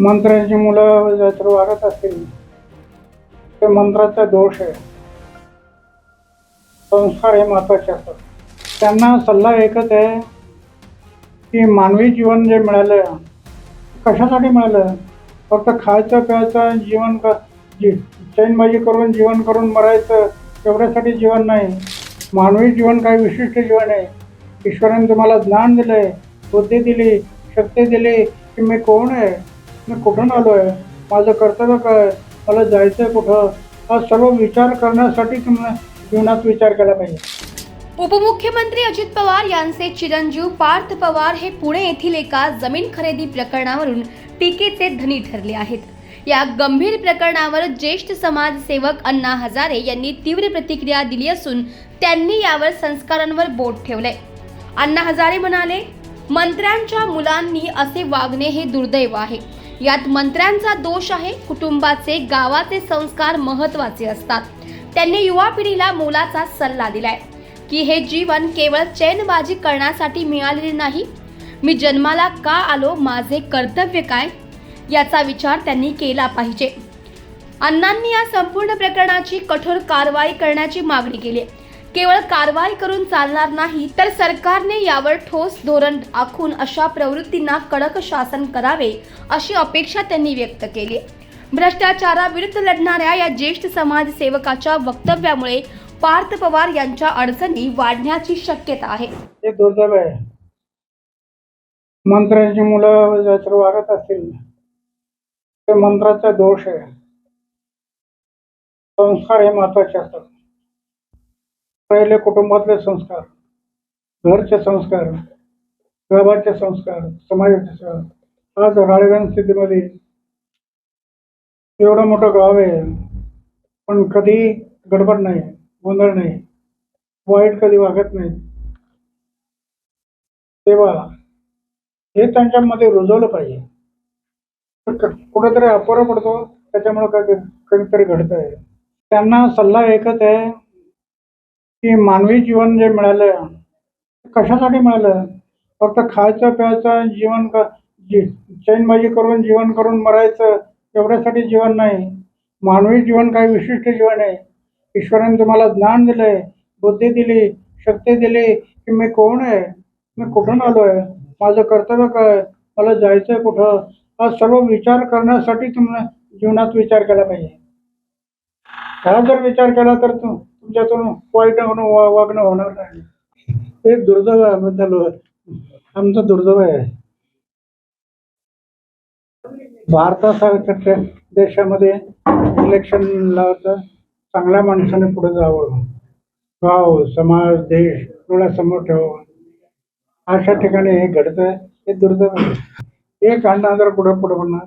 मंत्र्यांची मुलं जर वागत असतील ते मंत्राचा दोष आहे. संस्कार हे महत्त्वाचे असतात. त्यांना सल्ला एकच आहे की मानवी जीवन जे मिळालं कशासाठी मिळालं? फक्त खायचं प्यायचं जीवन क जी चैनबाजी करून जीवन करून मरायचं एवढ्यासाठी जीवन नाही. मानवी जीवन काही विशिष्ट जीवन आहे. ईश्वराने तुम्हाला ज्ञान दिलं आहे बुद्धी दिली शक्ती दिली की मी कोण आहे? मी कुठून आलो आहे माझं कर्तव्य काय? मला जायचं आहे कुठं? हा सर्व विचार करण्यासाठी तुम्ही जीवनात विचार केला पाहिजे. उपमुख्यमंत्री अजित पवार यांचे चिरंजीव पार्थ पवार हे पुणे येथील एका जमीन खरेदी प्रकरणावरून टीकेचे धनी ठरले आहेत. या गंभीर प्रकरणावर ज्येष्ठ समाजसेवक अण्णा हजारे यांनी तीव्र प्रतिक्रिया दिली असून त्यांनी यावर संस्कारांवर बोट ठेवलंय. अण्णा हजारे म्हणाले मंत्र्यांच्या मुलांनी असे वागणे हे दुर्दैव आहे. यात मंत्र्यांचा दोष आहे कुटुंबाचे गावाचे संस्कार महत्त्वाचे असतात. त्यांनी युवा पिढीला मोलाचा सल्ला दिलाय. की हे जीवन केवळ चैनबाजी करण्यासाठी मिळालेले नाही. मी जन्माला का आलो माझे कर्तव्य काय? याचा विचार त्यांनी केला पाहिजे. अण्णांनी या संपूर्ण प्रकरणाची कठोर कारवाई करण्याची मागणी केली आहे. केवळ कारवाई करून चालणार नाही तर सरकारने यावर ठोस धोरण आखून अशा प्रवृत्तींना कडक शासन करावे अशी अपेक्षा त्यांनी व्यक्त केली. भ्रष्टाचाराविरुद्ध लढणाऱ्या या ज्येष्ठ समाजसेवकाच्या वक्तव्यामुळे पार्थ पवार यांच्या अडचणी वाढण्याची शक्यता आहे. हे दुर्दैव आहे. मंत्र्यांची मुलं जर वागत असतील ते मंत्राचा दोष आहे. संस्कार हे महत्त्वाचे असतात. पहिले कुटुंबातले संस्कार घरचे संस्कार गावाचे संस्कार समाजाचे संस्कार. आज राळेगण स्थितीमध्ये एवढं मोठं गाव आहे पण कधी गडबड नाही गोंधळ नाही वाईट कधी वागत नाही. तेव्हा हे त्यांच्यामध्ये रुजवलं पाहिजे. कुठेतरी अपुरा पडतो त्याच्यामुळे काय कधीतरी घडत आहे त्यांना सल्ला एकच आहे की मानवी जीवन जे मिळालं कशासाठी मिळालं? फक्त खायचं प्यायचं जीवन क जी चैनबाजी करून जीवन करून मरायचं एवढ्यासाठी जीवन नाही. मानवी जीवन काही विशिष्ट जीवन आहे. ईश्वराने तुम्हाला ज्ञान दिलं बुद्धी दिली शक्ती दिली की मी कोण आहे? मी कुठून आलो आहे माझं कर्तव्य काय? मला जायचं आहे कुठं? हा सर्व विचार करण्यासाठी तुम्हाला जीवनात विचार केला पाहिजे. हा जर विचार केला तर तू तुमच्यातून वाईट वागणं होणार नाही. हे दुर्दैव आहे बद्दल आमचं दुर्दैव आहे. भारतासारख्या देशामध्ये इलेक्शन लावता चांगल्या माणसाने पुढे जावं. गाव समाज देश डोळ्यासमोर ठेवावं. अशा ठिकाणी हे घडतंय हे दुर्दैव एक अण्णा जर पुढे पुढे म्हणणार